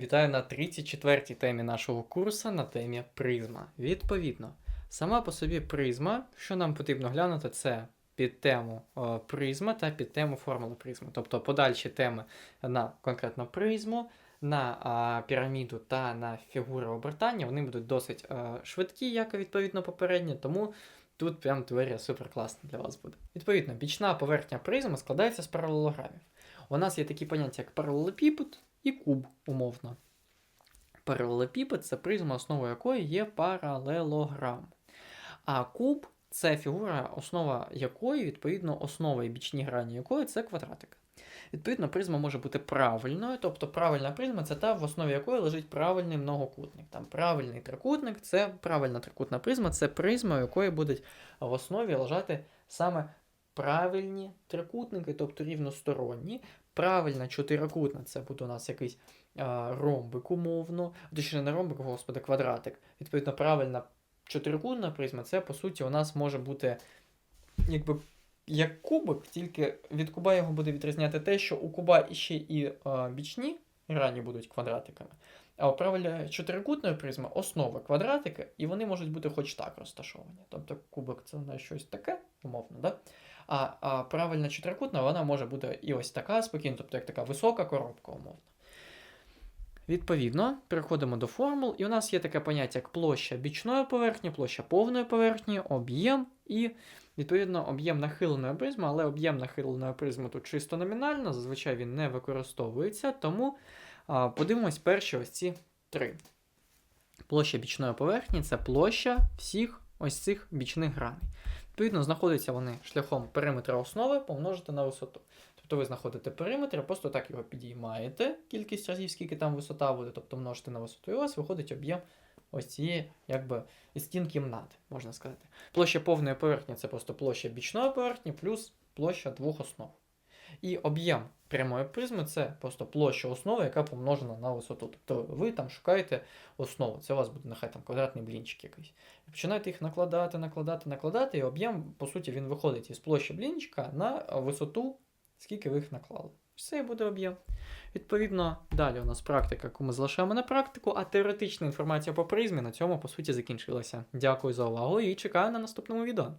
Вітаю на 34-й темі нашого курсу на темі призма. Відповідно, сама по собі призма, що нам потрібно глянути, це під тему е, призма та під тему формули призми. Тобто подальші теми на конкретно призму, на а, піраміду та на фігури обертання, вони будуть досить е, швидкі, як і відповідно попередні, тому тут прям теорія супер класна для вас буде. Відповідно, бічна поверхня призми складається з паралелограмів. У нас є такі поняття, як паралелепіпед і куб, умовно. Паралелепіпед це призма, основою якої є паралелограм. А куб це фігура, основа якої, відповідно, основа і бічні грані якої це квадратик. Відповідно, призма може бути правильною, тобто правильна призма це та, в основі якої лежить правильний многокутник. Там правильний трикутник це правильна трикутна призма, це призма, якої будуть в основі лежати саме правильні трикутники, тобто рівносторонні. Правильна чотирикутна це буде у нас якийсь а, ромбик умовно, точніше не ромбик, господи, квадратик. Відповідно, правильна чотирикутна призма, це по суті у нас може бути якби як кубик, тільки від куба його буде відрізняти те, що у куба іще і а, бічні грані будуть квадратиками. А у правильно чотирикутної призми основа квадратика, і вони можуть бути хоч так розташовані. Тобто кубик це на щось таке, умовно, да? А, а правильна чотирикутна вона може бути і ось така спокійно, тобто як така висока коробка, умовно. Відповідно, переходимо до формул, і у нас є таке поняття, як площа бічної поверхні, площа повної поверхні, об'єм і, відповідно, об'єм нахиленої призми, але об'єм нахиленої призми тут чисто номінально, зазвичай він не використовується, тому а, подивимось перші ось ці три. Площа бічної поверхні це площа всіх ось цих бічних граней. Відповідно, знаходяться вони шляхом периметра основи помножити на висоту. Тобто ви знаходите периметр, просто так його підіймаєте, кількість разів, скільки там висота буде, тобто множите на висоту, і у вас виходить об'єм ось цієї якби, стін кімнати, можна сказати. Площа повної поверхні це просто площа бічної поверхні плюс площа двох основ. І об'єм прямої призми це просто площа основи, яка помножена на висоту. Тобто ви там шукаєте основу. Це у вас буде нехай там квадратний блінчик якийсь. І починаєте їх накладати, накладати, накладати, і об'єм, по суті, він виходить із площі блінчика на висоту, скільки ви їх наклали. Все буде об'єм. Відповідно, далі у нас практика, яку ми залишаємо на практику, а теоретична інформація по призмі на цьому, по суті, закінчилася. Дякую за увагу і чекаю на наступному відео.